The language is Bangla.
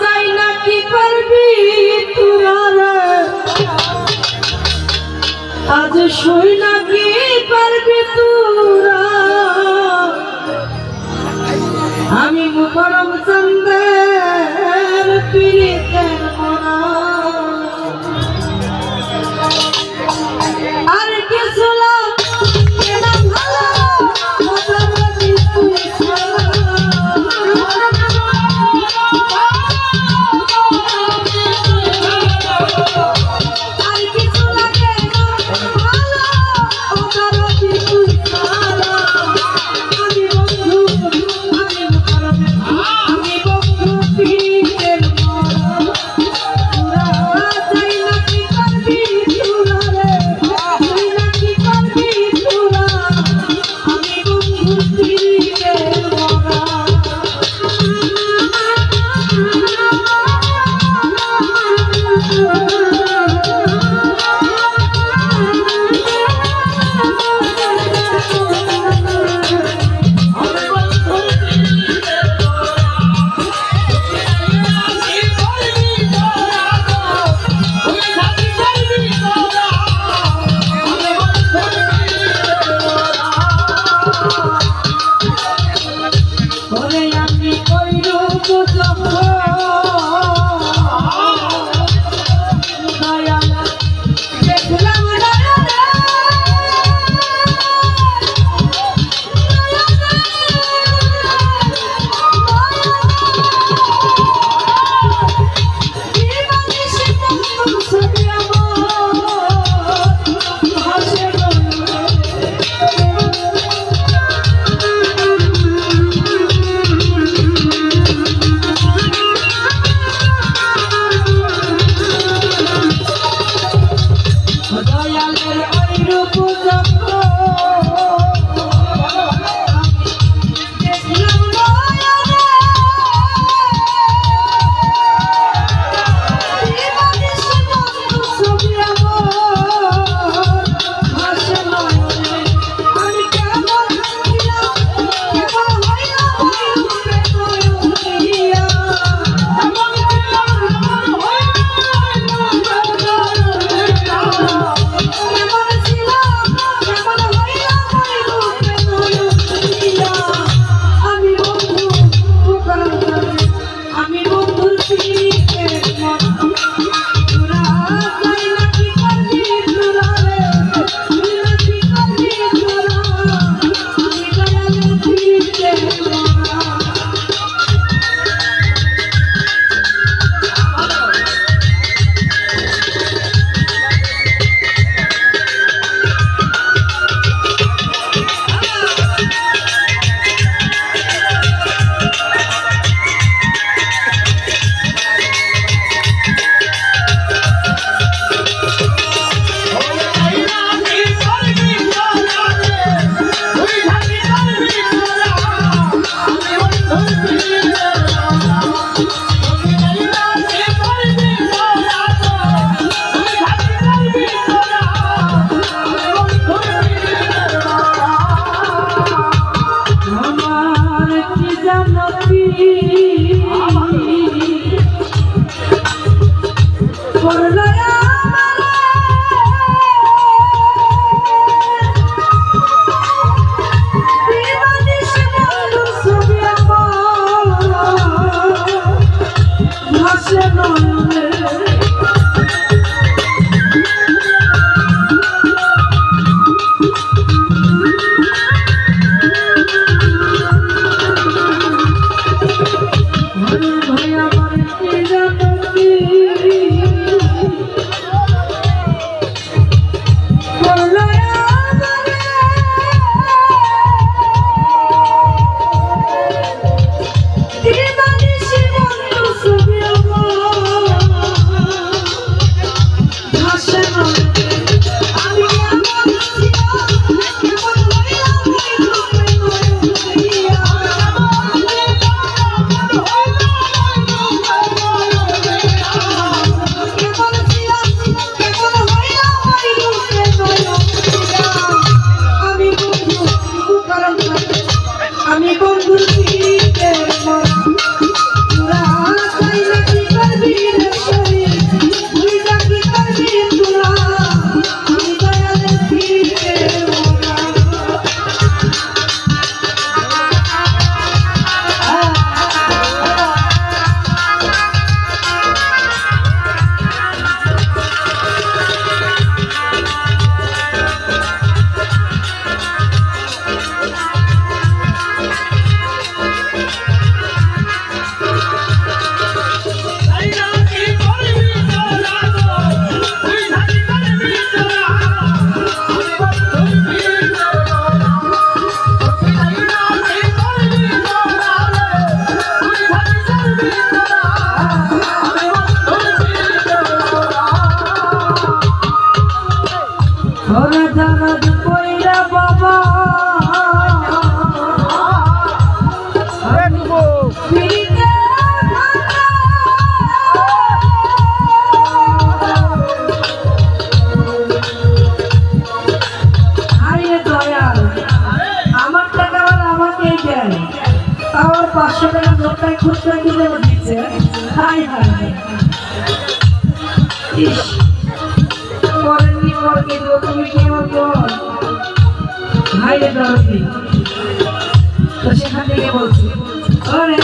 যাই না কি পারবি আজ না কি পারবি তোরা? আমি মুখরম চন্দ গেলাম নদী তো সেখান থেকে বলছি ওরে